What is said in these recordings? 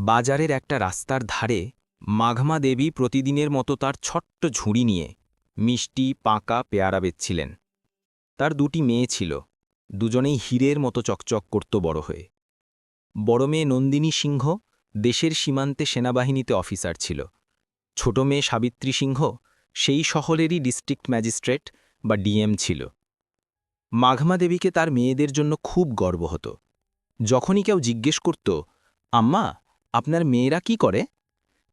বাজারের একটা রাস্তার ধারে মাঘমা দেবী প্রতিদিনের মতো তার ছোট্ট ঝুড়ি নিয়ে মিষ্টি, পাকা পেয়ারা বেচছিলেন। তার দুটি মেয়ে ছিল, দুজনেই হীরের মতো চকচক করত বড় হয়ে। বড় মেয়ে নন্দিনী সিংহ দেশের সীমান্তে সেনাবাহিনীতে অফিসার ছিল। ছোট মেয়ে সাবিত্রী সিংহ সেই শহরেরই ডিস্ট্রিক্ট ম্যাজিস্ট্রেট বা ডিএম ছিল। মাঘমা দেবীকে তার মেয়েদের জন্য খুব গর্ব হতো। যখনই কেউ জিজ্ঞেস করত, আম্মা আপনার মেয়েরা কি করে?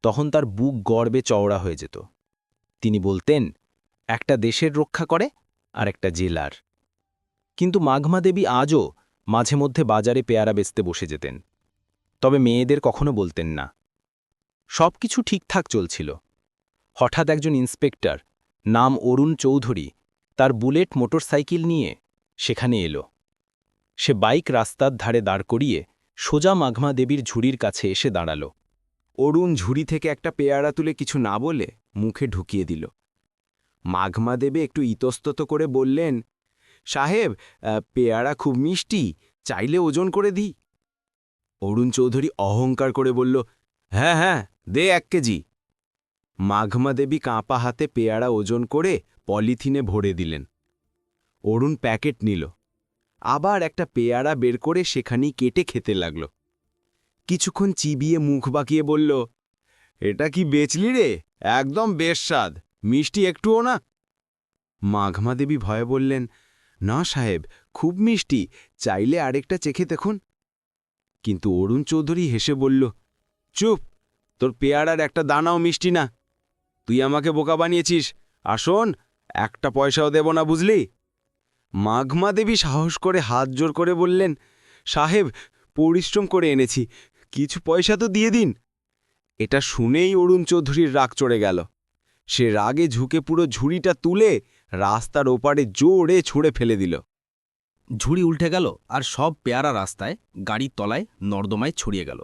তখন তার বুক গর্বে চওড়া হয়ে যেত। তিনি বলতেন, একটা দেশের রক্ষা করে আর একটা জেলার। কিন্তু মাঘমা দেবী আজও মাঝে মধ্যে বাজারে পেয়ারা বেচতে বসে যেতেন। তবে মেয়েদের কখনো বলতেন না। সব কিছু ঠিকঠাক চলছিল। হঠাৎ একজন ইন্সপেক্টর, নাম অরুণ চৌধুরী, তার বুলেট মোটরসাইকেল নিয়ে সেখানে এলো। সে বাইক রাস্তার ধারে দাঁড় করিয়ে সোজা মাঘমা দেবীর ঝুড়ির কাছে এসে দাঁড়াল। অরুণ ঝুড়ি থেকে একটা পেয়ারা তুলে কিছু না বলে মুখে ঢুকিয়ে দিল। মাঘমা দেবে একটু ইতস্তত করে বললেন, সাহেব পেয়ারা খুব মিষ্টি, চাইলে ওজন করে দিই। অরুণ চৌধুরী অহংকার করে বলল হ্যাঁ হ্যাঁ দে এক কেজি। মাঘমা দেবী কাঁপা হাতে পেয়ারা ওজন করে পলিথিনে ভরে দিলেন। অরুণ প্যাকেট নিল। আবার একটা পেয়ারা বের করে সেখানেই কেটে খেতে লাগল। কিছুক্ষণ চিবিয়ে মুখ বাঁকিয়ে বলল, এটা কি বেচলি রে? একদম বেশ স্বাদ। মিষ্টি একটুও না? মাঘমা দেবী ভয়ে বললেন, না সাহেব, খুব মিষ্টি। চাইলে আরেকটা চেখে দেখুন। কিন্তু অরুণ চৌধুরী হেসে বলল, চুপ, তোর পেয়ারার একটা দানাও মিষ্টি না। তুই আমাকে বোকা বানিয়েছিস। আসুন, একটা পয়সাও দেব না, বুঝলি? মাঘমা দেবী সাহস করে হাত জোর করে বললেন, সাহেব, পরিশ্রম করে এনেছি, কিছু পয়সা তো দিয়ে দিন। এটা শুনেই অরুণ চৌধুরীর রাগ চড়ে গেল। সে রাগে ঝুঁকে পুরো ঝুড়িটা তুলে রাস্তার ওপারে জোরে ছুঁড়ে ফেলে দিল। ঝুড়ি উল্টে গেল আর সব পেয়ারা রাস্তায়, গাড়ির তলায়, নর্দমায় ছড়িয়ে গেল।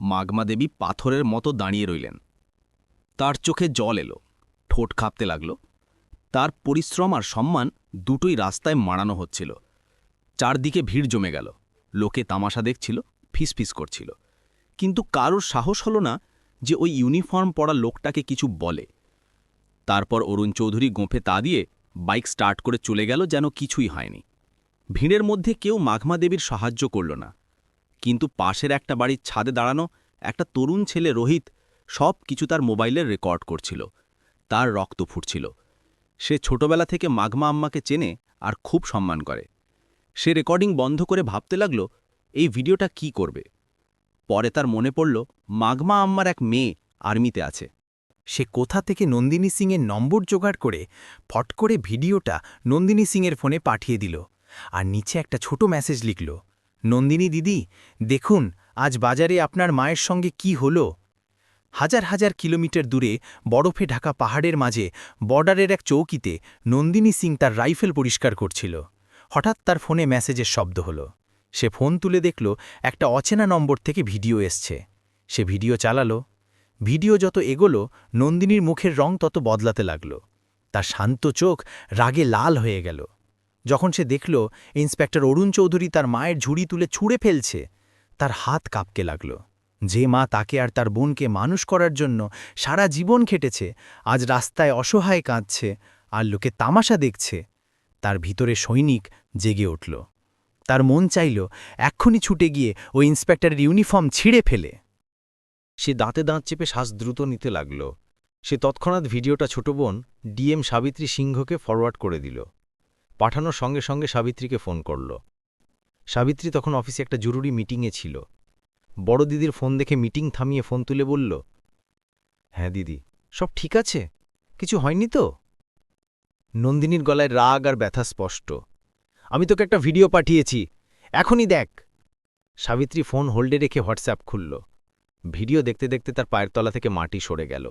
মাগমা দেবী পাথরের মতো দাঁড়িয়ে রইলেন। তার চোখে জল এলো, ঠোঁট কাঁপতে লাগল। তার পরিশ্রম আর সম্মান দুটোই রাস্তায় মারানো হচ্ছিল। চারদিকে ভিড় জমে গেল। লোকে তামাশা দেখছিল, ফিসফিস করছিল। কিন্তু কারোর সাহস হলো না যে ওই ইউনিফর্ম পরা লোকটাকে কিছু বলে। তারপর অরুণ চৌধুরী গোঁফে তা দিয়ে বাইক স্টার্ট করে চলে গেল যেন কিছুই হয়নি। ভিড়ের মধ্যে কেউ মাঘমা দেবীর সাহায্য করল না। কিন্তু পাশের একটা বাড়ির ছাদে দাঁড়ানো একটা তরুণ ছেলে রোহিত সব কিছু তার মোবাইলের রেকর্ড করছিল। তার রক্ত ফুটছিল। সে ছোটবেলা থেকে মাঘমা আম্মাকে চেনে আর খুব সম্মান করে। সে রেকর্ডিং বন্ধ করে ভাবতে লাগল, এই ভিডিওটা কি করবে? পরে তার মনে পড়ল মাঘমা আম্মার এক মেয়ে আর্মিতে আছে। সে কোথা থেকে নন্দিনী সিংয়ের নম্বর জোগাড় করে ফট করে ভিডিওটা নন্দিনী সিংয়ের ফোনে পাঠিয়ে দিল আর নিচে একটা ছোট মেসেজ লিখল, নন্দিনী দিদি, দেখুন, আজ বাজারে আপনার মায়ের সঙ্গে কি হলো? হাজার হাজার কিলোমিটার দূরে বরফে ঢাকা পাহাড়ের মাঝে বর্ডারের এক চৌকিতে নন্দিনী সিং তার রাইফেল পরিষ্কার করছিল। হঠাৎ তার ফোনে মেসেজের শব্দ হলো। সে ফোন তুলে দেখল একটা অচেনা নম্বর থেকে ভিডিও এসছে। সে ভিডিও চালালো। ভিডিও যত এগোলো, নন্দিনীর মুখের রং তত বদলাতে লাগল। তার শান্ত চোখ রাগে লাল হয়ে গেল। যখন সে দেখল, ইন্সপেক্টর অরুণ চৌধুরী তার মায়ের ঝুড়ি তুলে ছুঁড়ে ফেলছে, তার হাত কাঁপকে লাগল। যে মা তাকে আর তার বোনকে মানুষ করার জন্য সারা জীবন খেটেছে, আজ রাস্তায় অসহায় কাঁদছে আর লোকে তামাশা দেখছে। তার ভিতরে সৈনিক জেগে উঠল। তার মন চাইল এক্ষুনি ছুটে গিয়ে ওই ইন্সপেক্টরের ইউনিফর্ম ছিঁড়ে ফেলে। সে দাঁতে দাঁত চেপে শ্বাস দ্রুত নিতে লাগল। সে তৎক্ষণাৎ ভিডিওটা ছোট বোন ডিএম সাবিত্রী সিংহকে ফরওয়ার্ড করে দিল। পাঠানোর সঙ্গে সঙ্গে সাবিত্রীকে ফোন করল। সাবিত্রী তখন অফিসে একটা জরুরি মিটিংয়ে ছিল। বড় দিদির ফোন দেখে মিটিং থামিয়ে ফোন তুলে বলল হ্যাঁ দিদি, সব ঠিক আছে? কিছু হয়নি তো? নন্দিনীর গলায় রাগ আর ব্যথা স্পষ্ট। আমি তোকে একটা ভিডিও পাঠিয়েছি, এখনই দেখ। সাবিত্রী ফোন হোল্ডে রেখে হোয়াটসঅ্যাপ খুলল। ভিডিও দেখতে দেখতে তার পায়ের তলা থেকে মাটি সরে গেল।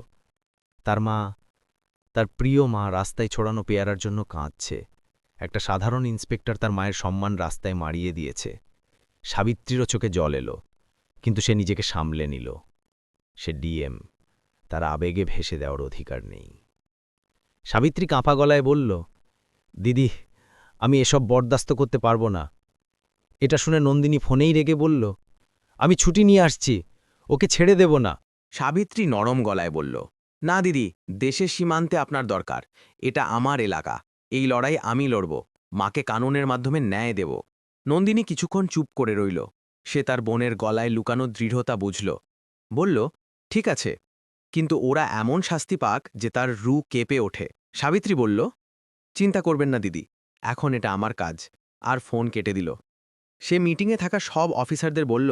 তার মা, তার প্রিয় মা রাস্তায় ছড়ানো পেয়ারার জন্য কাঁদছে। একটা সাধারণ ইন্সপেক্টর তার মায়ের সম্মান রাস্তায় মারিয়ে দিয়েছে। সাবিত্রীরও চোখে জল এলো। কিন্তু সে নিজেকে সামলে নিল। সে ডিএম, তার আবেগে ভেসে দেওয়ার অধিকার নেই। সাবিত্রী কাঁপা গলায় বলল, দিদি, আমি এসব বরদাস্ত করতে পারব না। এটা শুনে নন্দিনী ফোনেই রেগে বলল, আমি ছুটি নিয়ে আসছি, ওকে ছেড়ে দেব না। সাবিত্রী নরম গলায় বলল, না দিদি, দেশের সীমান্তে আপনার দরকার। এটা আমার এলাকা। এই লড়াই আমি লড়ব। মাকে কানুনের মাধ্যমে ন্যায় দেব। নন্দিনী কিছুক্ষণ চুপ করে রইল। সে তার বোনের গলায় লুকানো দৃঢ়তা বুঝল। বলল, ঠিক আছে, কিন্তু ওরা এমন শাস্তি পাক যে তার রু কেঁপে ওঠে। সাবিত্রী বলল, চিন্তা করবেন না দিদি, এখন এটা আমার কাজ। আর ফোন কেটে দিল। সে মিটিংয়ে থাকা সব অফিসারদের বলল,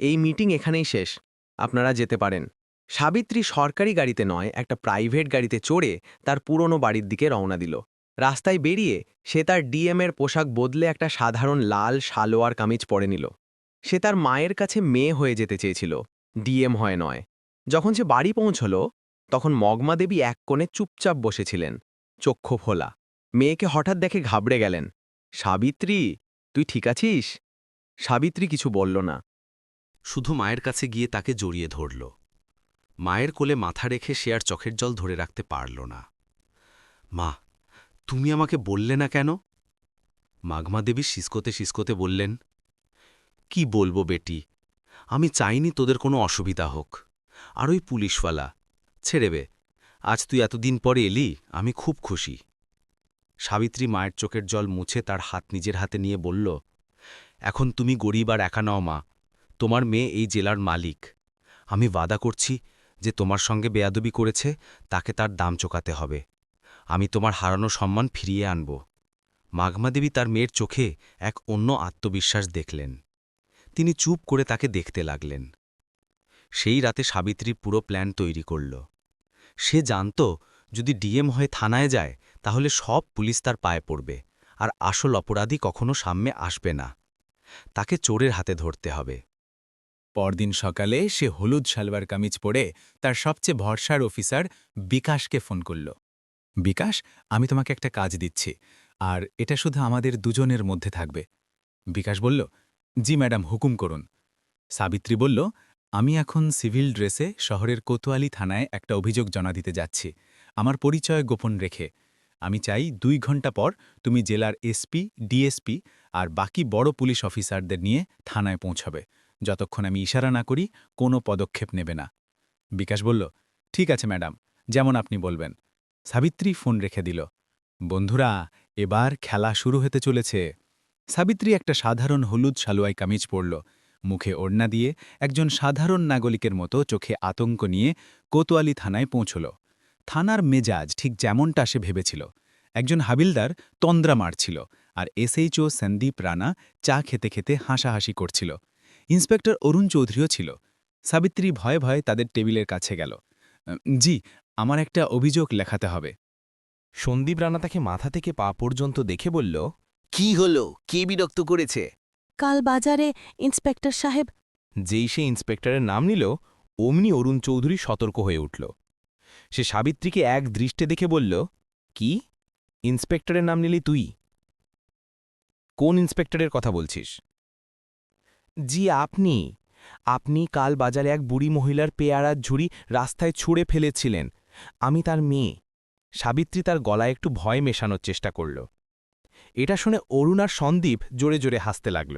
এই মিটিং এখানেই শেষ, আপনারা যেতে পারেন। সাবিত্রী সরকারি গাড়িতে নয়, একটা প্রাইভেট গাড়িতে চড়ে তার পুরনো বাড়ির দিকে রওনা দিল। রাস্তায় বেরিয়ে সে তার ডিএমের পোশাক বদলে একটা সাধারণ লাল সালোয়ার কামিজ পরে নিল। সে তার মায়ের কাছে মেয়ে হয়ে যেতে চেয়েছিল, ডিএম হয় নয়। যখন সে বাড়ি পৌঁছল, তখন মগমা দেবী এক কোণে চুপচাপ বসেছিলেন চক্ষু ফোলা মেয়েকে হঠাৎ দেখে ঘাবড়ে গেলেন, সাবিত্রী, তুই ঠিক আছিস? সাবিত্রী কিছু বলল না। শুধু মায়ের কাছে গিয়ে তাকে জড়িয়ে ধরল। মায়ের কোলে মাথা রেখে সে আর চোখের জল ধরে রাখতে পারল না। মা, তুমি আমাকে বললে না কেন? মাঘমা দেবী শিসকোতে শিসকোতে বললেন কি বলব বেটি? আমি চাইনি তোদের কোনো অসুবিধা হোক। আর ওই পুলিশওয়ালা ছেড়েবে আজ তুই এতদিন পরে এলি, আমি খুব খুশি। সাবিত্রী মায়ের চোখের জল মুছে তার হাত নিজের হাতে নিয়ে বলল, এখন তুমি গরিব আর একা নাও মা। তোমার মেয়ে এই জেলার মালিক। আমি বাদা করছি যে তোমার সঙ্গে বেয়াদবি করেছে, তাকে তার দাম চোকাতে হবে। আমি তোমার হারানো সম্মান ফিরিয়ে আনব। মাঘমাদেবী তার মেয়ের চোখে এক অন্য আত্মবিশ্বাস দেখলেন। তিনি চুপ করে তাকে দেখতে লাগলেন। সেই রাতে সাবিত্রী পুরো প্ল্যান তৈরি করল। সে জানত, যদি ডিএম হয়ে থানায় যায়, তাহলে সব পুলিশ তার পায়ে পড়বে, আর আসল অপরাধী কখনো সামনে আসবে না। তাকে চোরের হাতে ধরতে হবে। পরদিন সকালে সে হলুদ সালোয়ার কামিজ পরে তার সবচেয়ে ভরসার অফিসার বিকাশকে ফোন করল। বিকাশ, আমি তোমাকে একটা কাজ দিচ্ছি, আর এটা শুধু আমাদের দুজনের মধ্যে থাকবে। বিকাশ বলল জি ম্যাডাম, হুকুম করুন। সাবিত্রী বলল, আমি এখন সিভিল ড্রেসে শহরের কোতোয়ালি থানায় একটা অভিযোগ জমা দিতে যাচ্ছি। আমার পরিচয় গোপন রেখে। আমি চাই দুই ঘণ্টা পর তুমি জেলার এসপি, ডিএসপি আর বাকি বড় পুলিশ অফিসারদের নিয়ে থানায় পৌঁছাবে। যতক্ষণ আমি ইশারা না করি, কোনো পদক্ষেপ নেবে না। বিকাশ বলল, ঠিক আছে ম্যাডাম, যেমন আপনি বলবেন। সাবিত্রী ফোন রেখে দিল, বন্ধুরা, এবার খেলা শুরু হতে চলেছে। সাবিত্রী একটা সাধারণ হলুদ সালোয়াই কামিজ পরল। মুখে ওড়না দিয়ে একজন সাধারণ নাগরিকের মতো চোখে আতঙ্ক নিয়ে কোতোয়ালি থানায় পৌঁছল। থানার মেজাজ ঠিক যেমনটা সে ভেবেছিল। একজন হাবিলদার তন্দ্রা মারছিল আর এসএইচও সন্দীপ রানা চা খেতে খেতে হাসাহাসি করছিল। ইন্সপেক্টর অরুণ চৌধুরীও ছিল। সাবিত্রী ভয়ে ভয়ে তাদের টেবিলের কাছে গেল। জি, আমার একটা অভিযোগ লেখাতে হবে। সন্দীপ রানা তাকে মাথা থেকে পা পর্যন্ত দেখে বলল কি হলো? কে বিরক্ত করেছে? কাল বাজারে ইন্সপেক্টর সাহেব। যেই সে ইন্সপেক্টরের নাম নিল অমনি অরুণ চৌধুরী সতর্ক হয়ে উঠল। সে সাবিত্রীকে এক দৃষ্টে দেখে বলল কি? ইন্সপেক্টরের নাম নিলি তুই? কোন ইন্সপেক্টরের কথা বলছিস? জি আপনি। আপনি কাল বাজারে এক বুড়ি মহিলার পেয়ারার ঝুড়ি রাস্তায় ছুঁড়ে ফেলেছিলেন। আমি তার মেয়ে। সাবিত্রী তার গলায় একটু ভয় মেশানোর চেষ্টা করল। এটা শুনে অরুণ আর সন্দীপ জোরে জোরে হাসতে লাগল।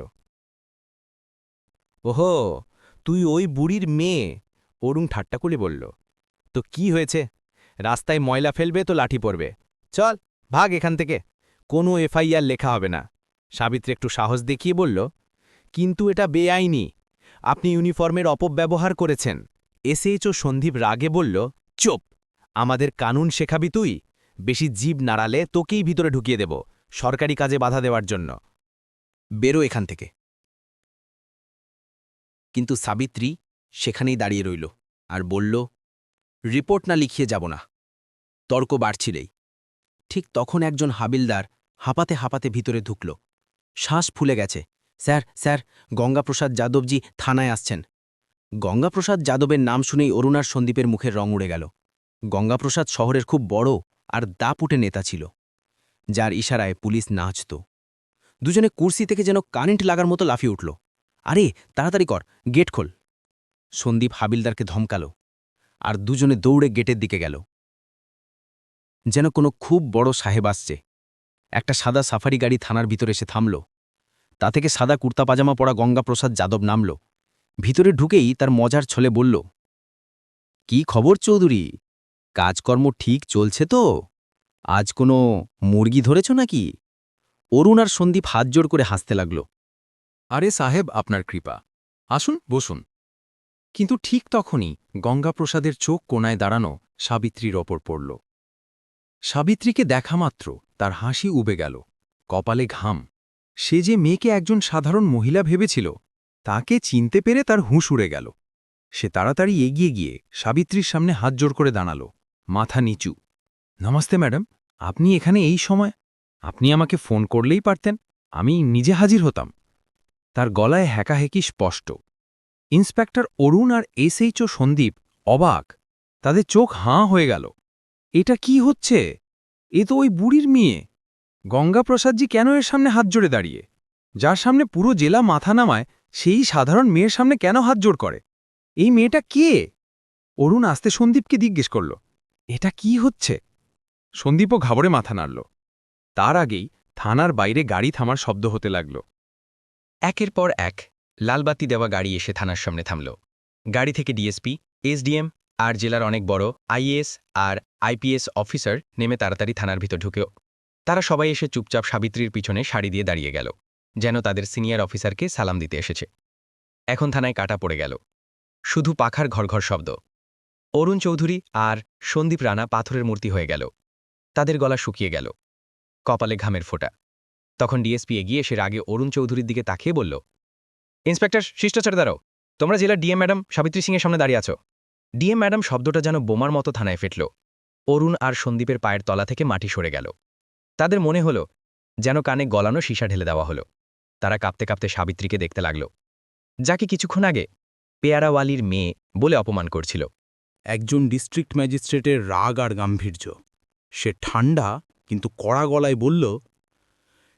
ওহো, তুই ওই বুড়ির মেয়ে, অরুণ ঠাট্টা করে বলল। তো কি হয়েছে? রাস্তায় ময়লা ফেলবে তো লাঠি পড়বে। চল, ভাগ এখান থেকে। কোনো এফআইআর লেখা হবে না। সাবিত্রী একটু সাহস দেখিয়ে বলল, কিন্তু এটা বেআইনি। আপনি ইউনিফর্মের অপব্যবহার করেছেন। এসএইচও সন্দীপ রাগে বলল, চোপ! আমাদের কানুন শেখাবি তুই। বেশি জীব নাড়ালে তোকেই ভিতরে ঢুকিয়ে দেব। সরকারি কাজে বাধা দেওয়ার জন্য। বেরো এখান থেকে। কিন্তু সাবিত্রী সেখানেই দাঁড়িয়ে রইল আর বলল, রিপোর্ট না লিখিয়ে যাব না। তর্ক বাড়ছিলেই। ঠিক তখন একজন হাবিলদার হাঁপাতে হাঁপাতে ভিতরে ঢুকল। শ্বাস ফুলে গেছে। স্যার স্যার, গঙ্গাপ্রসাদ যাদবজি থানায় আসছেন। গঙ্গাপ্রসাদ যাদবের নাম শুনেই অরুণার সন্দীপের মুখের রং উড়ে গেল। গঙ্গাপ্রসাদ শহরের খুব বড় আর দাপুটে নেতা ছিল। যার ইশারায় পুলিশ নাচত। দুজনে কুর্সি থেকে যেন কারেন্ট লাগার মতো লাফিয়ে উঠল। আরে, তাড়াতাড়ি কর, গেট খোল। সন্দীপ হাবিলদারকে ধমকাল আর দুজনে দৌড়ে গেটের দিকে গেল। যেন কোনো খুব বড় সাহেব আসছে। একটা সাদা সাফারি গাড়ি থানার ভিতরে এসে থামল। তা থেকে সাদা কুর্তা পাজামা পরা গঙ্গাপ্রসাদ যাদব নামল। ভিতরে ঢুকেই তার মজার ছলে বলল, কি খবর চৌধুরী? কাজকর্ম ঠিক চলছে তো? আজ কোনো মুরগি ধরেছ নাকি? অরুণ আর সন্দীপ হাত জোড় করে হাসতে লাগল। আরে সাহেব, আপনার কৃপা। আসুন, বসুন। কিন্তু ঠিক তখনই গঙ্গাপ্রসাদের চোখ কোনায় দাঁড়ানো সাবিত্রীর ওপর পড়ল। সাবিত্রীকে দেখা মাত্র তার হাসি উবে গেল, কপালে ঘাম। সে যে মেয়েকে একজন সাধারণ মহিলা ভেবেছিল, তাকে চিনতে পেরে তার হুঁশ উড়ে গেল। সে তাড়াতাড়ি এগিয়ে গিয়ে সাবিত্রীর সামনে হাত জোড় করে দাঁড়াল, মাথা নিচু। নমস্তে, ম্যাডাম। আপনি এখানে এই সময়? আপনি আমাকে ফোন করলেই পারতেন, আমি নিজে হাজির হতাম। তার গলায় হ্যাকাহেকি স্পষ্ট। ইন্সপেক্টর অরুণ আর এসএইচও সন্দীপ অবাক। তাদের চোখ হাঁ হয়ে গেল। এটা কি হচ্ছে? এ তো ওই বুড়ির মেয়ে। গঙ্গাপ্রসাদজি কেন এর সামনে হাত জোড়ে দাঁড়িয়ে? যার সামনে পুরো জেলা মাথা নামায়, সেই সাধারণ মেয়ের সামনে কেন হাত জোড় করে? এই মেয়েটা কে? অরুণ আস্তে সন্দীপকে জিজ্ঞেস করল, এটা কি হচ্ছে? সন্দীপও ঘাবড়ে মাথা নাড়ল। তার আগেই থানার বাইরে গাড়ি থামার শব্দ হতে লাগল। একের পর এক লালবাতি দেওয়া গাড়ি এসে থানার সামনে থামল। গাড়ি থেকে ডিএসপি, এসডিএম আর জেলার অনেক বড় আইএস আর আইপিএস অফিসার নেমে তাড়াতাড়ি থানার ভিতর ঢুকেও তারা সবাই এসে চুপচাপ সাবিত্রীর পিছনে শাড়ি দিয়ে দাঁড়িয়ে গেল, যেন তাদের সিনিয়র অফিসারকে সালাম দিতে এসেছে। এখন থানায় কাটা পড়ে গেল। শুধু পাখার ঘরঘর শব্দ। অরুণ চৌধুরী আর সন্দীপ রানা পাথরের মূর্তি হয়ে গেল। তাদের গলা শুকিয়ে গেল। কপালে ঘামের ফোঁটা। তখন ডিএসপি এগিয়ে এসে রাগে অরুণ চৌধুরীর দিকে তাকিয়ে বলল, ইন্সপেক্টর, শিষ্টাচার দাঁড়াও। তোমরা জেলার ডিএম ম্যাডাম সাবিত্রী সিংয়ের সামনে দাঁড়িয়ে আছো। ডিএম ম্যাডাম শব্দটা যেন বোমার মতো থানায় ফেটল। অরুণ আর সন্দীপের পায়ের তলা থেকে মাটি সরে গেল। তাদের মনে হলো, যেন কানে গলানো সীসা ঢেলে দেওয়া হলো। তারা কাঁপতে কাঁপতে সাবিত্রীকে দেখতে লাগল। যাকে কিছুক্ষণ আগে পেয়ারাওয়ালির মেয়ে বলে অপমান করছিল। একজন ডিস্ট্রিক্ট ম্যাজিস্ট্রেটের রাগ আর গাম্ভীর্য। সে ঠান্ডা কিন্তু কড়া গলায় বলল,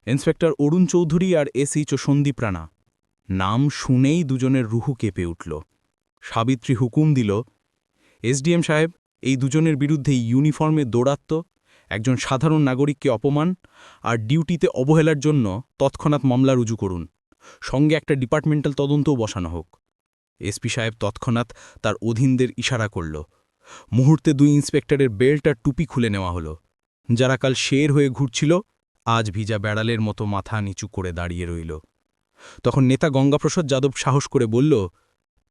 ইন্সপেক্টর অরুণ চৌধুরী আর এসইচ সন্দীপ রানা, নাম শুনেই দুজনের রুহু কেঁপে উঠল। সাবিত্রী হুকুম দিল এসডিএম সাহেব, এই দুজনের বিরুদ্ধে ইউনিফর্মে দৌরাত্ম একজন সাধারণ নাগরিককে অপমান, আর ডিউটিতে অবহেলার জন্য তৎক্ষণাৎ মামলা রুজু করুন। সঙ্গে একটা ডিপার্টমেন্টাল তদন্তও বসানো হোক। এসপি সাহেব তৎক্ষণাৎ তার অধীনদের ইশারা করল। মুহূর্তে দুই ইন্সপেক্টরের বেল্ট আর টুপি খুলে নেওয়া হলো। যারা কাল শের হয়ে ঘুরছিল, আজ ভিজা বেড়ালের মতো মাথা নিচু করে দাঁড়িয়ে রইল। তখন নেতা গঙ্গাপ্রসাদ যাদব সাহস করে বলল,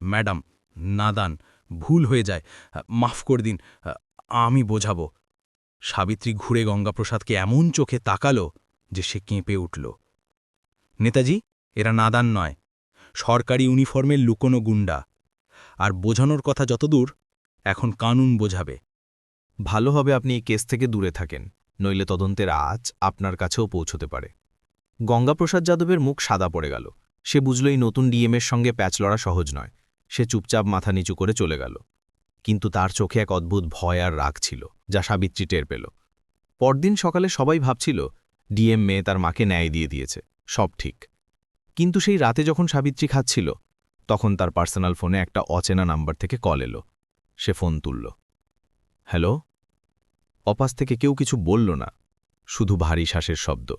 ম্যাডাম, নাদান, ভুল হয়ে যায়। মাফ করে দিন, আমি বোঝাবো। সাবিত্রী ঘুরে গঙ্গাপ্রসাদকে এমন চোখে তাকালো যে সে কেঁপে উঠল। নেতাজি, এরা নাদান নয়। সরকারি ইউনিফর্মের লুকোনো গুন্ডা আর বোঝানোর কথা যতদূর এখন কানুন বোঝাবে। ভালো হবে আপনি এই কেস থেকে দূরে থাকেন, নইলে তদন্তের আজ আপনার কাছেও পৌঁছতে পারে। গঙ্গাপ্রসাদ যাদবের মুখ সাদা পড়ে গেল। সে বুঝল এই নতুন ডিএমের সঙ্গে প্যাচ লড়া সহজ নয়। সে চুপচাপ মাথা নিচু করে চলে গেল। কিন্তু তার চোখে এক অদ্ভুত ভয় আর রাগ ছিল, যা সাবিত্রী টের পেল। পরদিন সকালে সবাই ভাবছিল ডিএম মেয়ে তার মাকে ন্যায় দিয়ে দিয়েছে, সব ঠিক। কিন্তু সেই রাতে যখন সাবিত্রী খাচ্ছিল, তখন তার পার্সোনাল ফোনে একটা অচেনা নাম্বার থেকে কল এলো। সে ফোন তুলল। হ্যালো? অপাস থেকে কেউ কিছু বলল না, শুধু ভারী শ্বাসের শব্দ।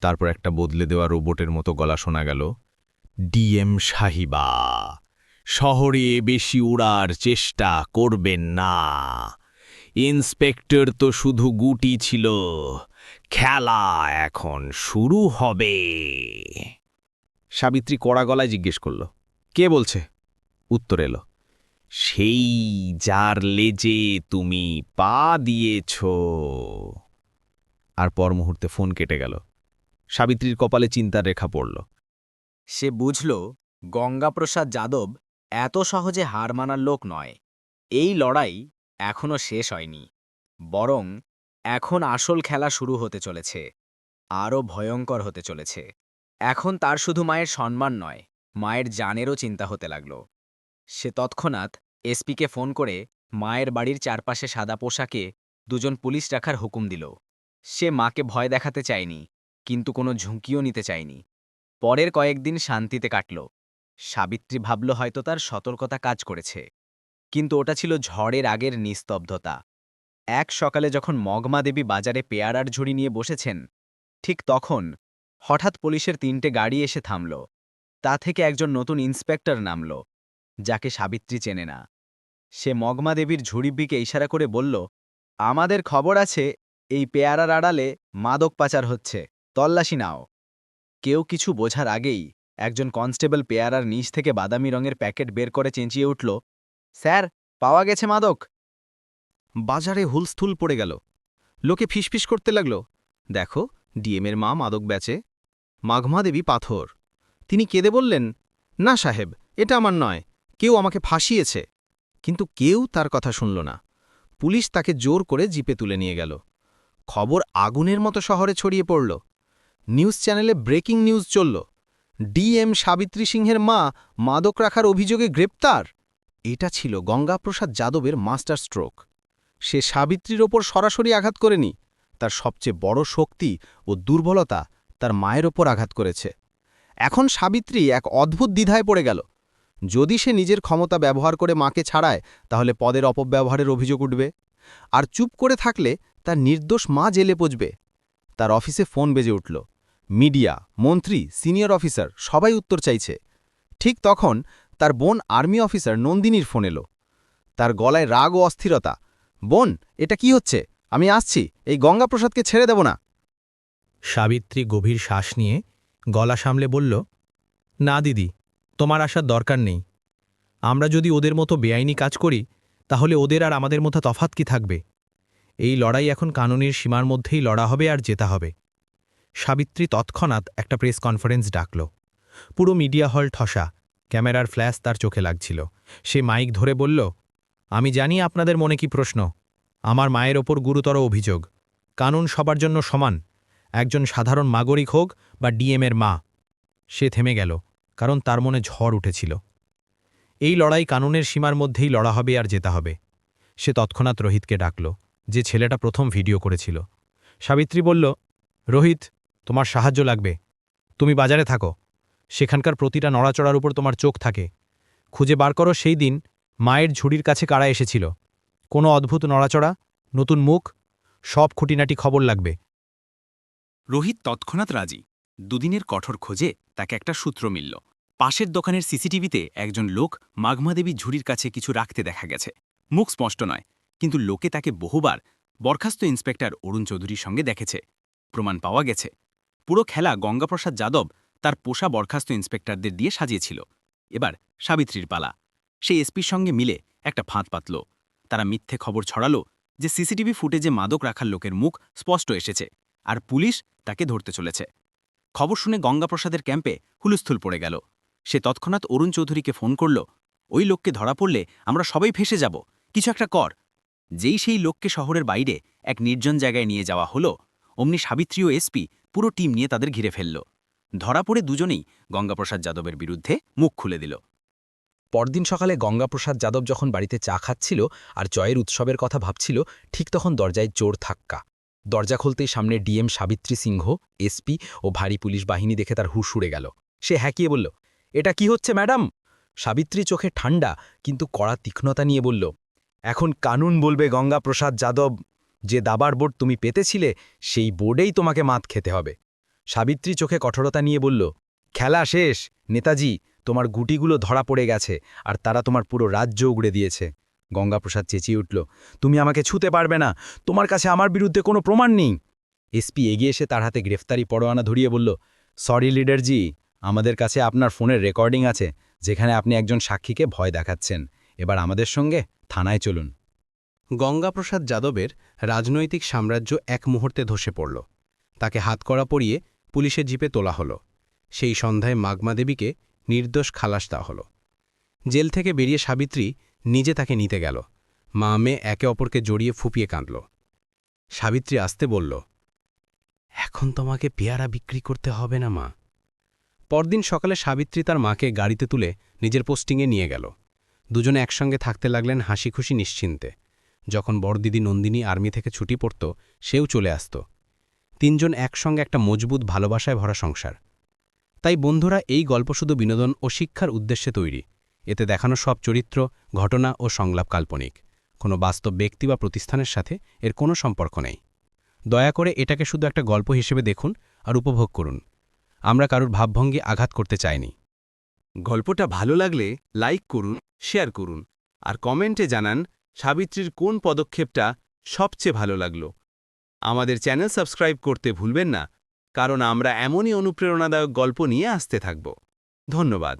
তারপর একটা বদলে দেওয়া রোবটের মতো গলা শোনা গেল, ডিএম সাহিবা, শহরে বেশি উড়ার চেষ্টা করবেন না। ইন্সপেক্টর তো শুধু গুটি ছিল, খেলা এখন শুরু হবে। সাবিত্রী কড়া গলায় জিজ্ঞেস করল, কে বলছে? উত্তর এলো সেই যার লেজে তুমি পা দিয়েছ। আর পর মুহূর্তে ফোন কেটে গেল। সাবিত্রীর কপালে চিন্তার রেখা পড়ল। সে বুঝল, গঙ্গাপ্রসাদ যাদব এত সহজে হার মানার লোক নয়। এই লড়াই এখনও শেষ হয়নি। বরং এখন আসল খেলা শুরু হতে চলেছে। আরও ভয়ঙ্কর হতে চলেছে। এখন তার শুধু মায়ের সম্মান নয়, মায়ের জানেরও চিন্তা হতে লাগল। সে তৎক্ষণাৎ এসপিকে ফোন করে মায়ের বাড়ির চারপাশে সাদা পোশাকে দুজন পুলিশ রাখার হুকুম দিল। সে মাকে ভয় দেখাতে চায়নি, কিন্তু কোনো ঝুঁকিও নিতে চায়নি। পরের কয়েকদিন শান্তিতে কাটল। সাবিত্রী ভাবল হয়তো তার সতর্কতা কাজ করেছে। কিন্তু ওটা ছিল ঝড়ের আগের নিস্তব্ধতা। এক সকালে যখন মগমা দেবী বাজারে পেয়ারার ঝুড়ি নিয়ে বসেছেন, ঠিক তখন হঠাৎ পুলিশের তিনটে গাড়ি এসে থামল। তা থেকে একজন নতুন ইন্সপেক্টর নামল। যাকে সাবিত্রী চেনে না। সে মগমা দেবীর ঝুড়িব্বিকে ইশারা করে বলল, আমাদের খবর আছে, এই পেয়ারার আড়ালে মাদক পাচার হচ্ছে। তল্লাশি নাও। কেউ কিছু বোঝার আগেই একজন কনস্টেবল পেয়ারার নিচ থেকে বাদামি রঙের প্যাকেট বের করে চেঁচিয়ে উঠল, স্যার, পাওয়া গেছে মাদক! বাজারে হুলস্থুল পড়ে গেল। লোকে ফিসফিস করতে লাগল, দেখো, ডিএমের মা মাদক বেচে। মাঘমা দেবী পাথর। তিনি কেঁদে বললেন, না সাহেব, এটা আমার নয়। কেউ আমাকে ফাঁসিয়েছে। কিন্তু কেউ তার কথা শুনল না। পুলিশ তাকে জোর করে জিপে তুলে নিয়ে গেল। খবর আগুনের মতো শহরে ছড়িয়ে পড়ল। নিউজ চ্যানেলে ব্রেকিং নিউজ চলল। ডিএম সাবিত্রী সিংহের মা মাদক রাখার অভিযোগে গ্রেপ্তার। এটা ছিল গঙ্গাপ্রসাদ যাদবের মাস্টার স্ট্রোক। সে সাবিত্রীর ওপর সরাসরি আঘাত করেনি। তার সবচেয়ে বড় শক্তি ও দুর্বলতা তার মায়ের ওপর আঘাত করেছে। এখন সাবিত্রী এক অদ্ভুত দ্বিধায় পড়ে গেল। যদি সে নিজের ক্ষমতা ব্যবহার করে মাকে ছাড়ায়, তাহলে পদের অপব্যবহারের অভিযোগ উঠবে। আর চুপ করে থাকলে তার নির্দোষ মা জেলে পচবে। তার অফিসে ফোন বেজে উঠল। মিডিয়া, মন্ত্রী, সিনিয়র অফিসার, সবাই উত্তর চাইছে। ঠিক তখন তার বোন আর্মি অফিসার নন্দিনীর ফোন এলো। তার গলায় রাগ ও অস্থিরতা। বোন, এটা কি হচ্ছে? আমি আসছি। এই গঙ্গাপ্রসাদকে ছেড়ে দেব না। সাবিত্রী গভীর শ্বাস নিয়ে গলা সামলে বলল, না, দিদি। তোমার আসার দরকার নেই। আমরা যদি ওদের মতো বেআইনি কাজ করি, তাহলে ওদের আর আমাদের মধ্যে তফাত কি থাকবে? এই লড়াই এখন কানুনের সীমার মধ্যেই লড়া হবে আর জেতা হবে। সাবিত্রী তৎক্ষণাৎ একটা প্রেস কনফারেন্স ডাকল। পুরো মিডিয়া হল ঠসা, ক্যামেরার ফ্ল্যাশ তার চোখে লাগছিল। সে মাইক ধরে বলল, আমি জানি আপনাদের মনে কি প্রশ্ন। আমার মায়ের ওপর গুরুতর অভিযোগ। কানুন সবার জন্য সমান। একজন সাধারণ নাগরিক হোক বা ডিএমের মা। সে থেমে গেল। কারণ তার মনে ঝড় উঠেছিল। এই লড়াই কানুনের সীমার মধ্যেই লড়া হবে আর জেতা হবে। সে তৎক্ষণাৎ রোহিতকে ডাকল, যে ছেলেটা প্রথম ভিডিও করেছিল। সাবিত্রী বলল, রোহিত, তোমার সাহায্য লাগবে। তুমি বাজারে থাকো। সেখানকার প্রতিটা নড়াচড়ার উপর তোমার চোখ থাকে। খুঁজে বার করো সেই দিন মায়ের ঝুড়ির কাছে কারা এসেছিল। কোনো অদ্ভুত নড়াচড়া, নতুন মুখ, সব খুঁটিনাটি খবর লাগবে। রোহিত তৎক্ষণাৎ রাজি। দুদিনের কঠোর খোঁজে তাকে একটা সূত্র মিলল। পাশের দোকানের সিসিটিভিতে একজন লোক মাঘমাদেবী ঝুড়ির কাছে কিছু রাখতে দেখা গেছে। মুখ স্পষ্ট নয়, কিন্তু লোকে তাকে বহুবার বরখাস্ত ইন্সপেক্টর অরুণ চৌধুরীর সঙ্গে দেখেছে। প্রমাণ পাওয়া গেছে, পুরো খেলা গঙ্গাপ্রসাদ যাদব তার পোষা বরখাস্ত ইন্সপেক্টরদের দিয়ে সাজিয়েছিল। এবার সাবিত্রীর পালা। সে এসপির সঙ্গে মিলে একটা ফাঁদ পাতল। তারা মিথ্যে খবর ছড়ালো যে সিসিটিভি ফুটেজে মাদক রাখার লোকের মুখ স্পষ্ট এসেছে, আর পুলিশ তাকে ধরতে চলেছে। খবর শুনে গঙ্গাপ্রসাদের ক্যাম্পে হুলস্থুল পড়ে গেল। সে তৎক্ষণাৎ অরুণ চৌধুরীকে ফোন করল, ওই লোককে ধরা পড়লে আমরা সবাই ফেসে যাব। কিছু একটা কর। যেই সেই লোককে শহরের বাইরে এক নির্জন জায়গায় নিয়ে যাওয়া হলো, অমনি সাবিত্রী ও এসপি পুরো টিম নিয়ে তাদের ঘিরে ফেলল। ধরা পড়ে দুজনেই গঙ্গাপ্রসাদ যাদবের বিরুদ্ধে মুখ খুলে দিল। পরদিন সকালে গঙ্গাপ্রসাদ যাদব যখন বাড়িতে চা খাচ্ছিল আর জয়ের উৎসবের কথা ভাবছিল, ঠিক তখন দরজায় জোর থাক্কা দরজা খুলতেই সামনে ডিএম সাবিত্রী সিংহ, এসপি ও ভারী পুলিশ বাহিনী দেখে তার হুশ উড়ে গেল। সে হ্যাকিয়ে বলল, এটা কি হচ্ছে, ম্যাডাম? সাবিত্রী চোখে ঠান্ডা কিন্তু কড়া তীক্ষ্ণতা নিয়ে বলল, এখন কানুন বলবে গঙ্গাপ্রসাদ যাদব, যে দাবার বোর্ড তুমি পেতেছিলে, সেই বোর্ডেই তোমাকে মাত খেতে হবে। সাবিত্রী চোখে কঠোরতা নিয়ে বলল, খেলা শেষ, নেতাজি, তোমার গুটিগুলো ধরা পড়ে গেছে, আর তারা তোমার পুরো রাজ্য উগড়ে দিয়েছে। গঙ্গাপ্রসাদ চেঁচিয়ে উঠল, তুমি আমাকে ছুতে পারবে না। তোমার কাছে আমার বিরুদ্ধে কোনো প্রমাণ নেই। এসপি এগিয়ে এসে তার হাতে গ্রেফতারি পরোয়ানা ধরিয়ে বলল, সরি লিডারজি, আমাদের কাছে আপনার ফোনের রেকর্ডিং আছে, যেখানে আপনি একজন সাক্ষীকে ভয় দেখাচ্ছেন। এবার আমাদের সঙ্গে থানায় চলুন। গঙ্গাপ্রসাদ যাদবের রাজনৈতিক সাম্রাজ্য এক মুহূর্তে ধসে পড়ল। তাকে হাতকড়া পরিয়ে পুলিশের জিপে তোলা হলো। সেই সন্ধ্যায় মাগমা দেবীকে নির্দোষ খালাস দেওয়া হল। জেল থেকে বেরিয়ে সাবিত্রী নিজে তাকে নিতে গেল। মা মেয়ে একে অপরকে জড়িয়ে ফুপিয়ে কাঁদল। সাবিত্রী আসতে বলল, এখন তোমাকে পেয়ারা বিক্রি করতে হবে না, মা। পরদিন সকালে সাবিত্রী তার মাকে গাড়িতে তুলে নিজের পোস্টিংয়ে নিয়ে গেল। দুজনে একসঙ্গে থাকতে লাগলেন হাসি খুশি নিশ্চিন্তে। যখন বড়দিদি নন্দিনী আর্মি থেকে ছুটি পড়ত, সেও চলে আসত। তিনজন একসঙ্গে একটা মজবুত ভালোবাসায় ভরা সংসার। তাই বন্ধুরা এই গল্প শুধু বিনোদন ও শিক্ষার উদ্দেশ্যে তৈরি। এতে দেখানো সব চরিত্র, ঘটনা ও সংলাপ কাল্পনিক। কোনো বাস্তব ব্যক্তি বা প্রতিষ্ঠানের সাথে এর কোনো সম্পর্ক নেই। দয়া করে এটাকে শুধু একটা গল্প হিসেবে দেখুন আর উপভোগ করুন। আমরা কারুর ভাবভঙ্গি আঘাত করতে চাইনি। গল্পটা ভালো লাগলে লাইক করুন, শেয়ার করুন আর কমেন্টে জানান সাবিত্রীর কোন পদক্ষেপটা সবচেয়ে ভালো লাগল। আমাদের চ্যানেল সাবস্ক্রাইব করতে ভুলবেন না, কারণ আমরা এমনই অনুপ্রেরণাদায়ক গল্প নিয়ে আসতে থাকব। ধন্যবাদ।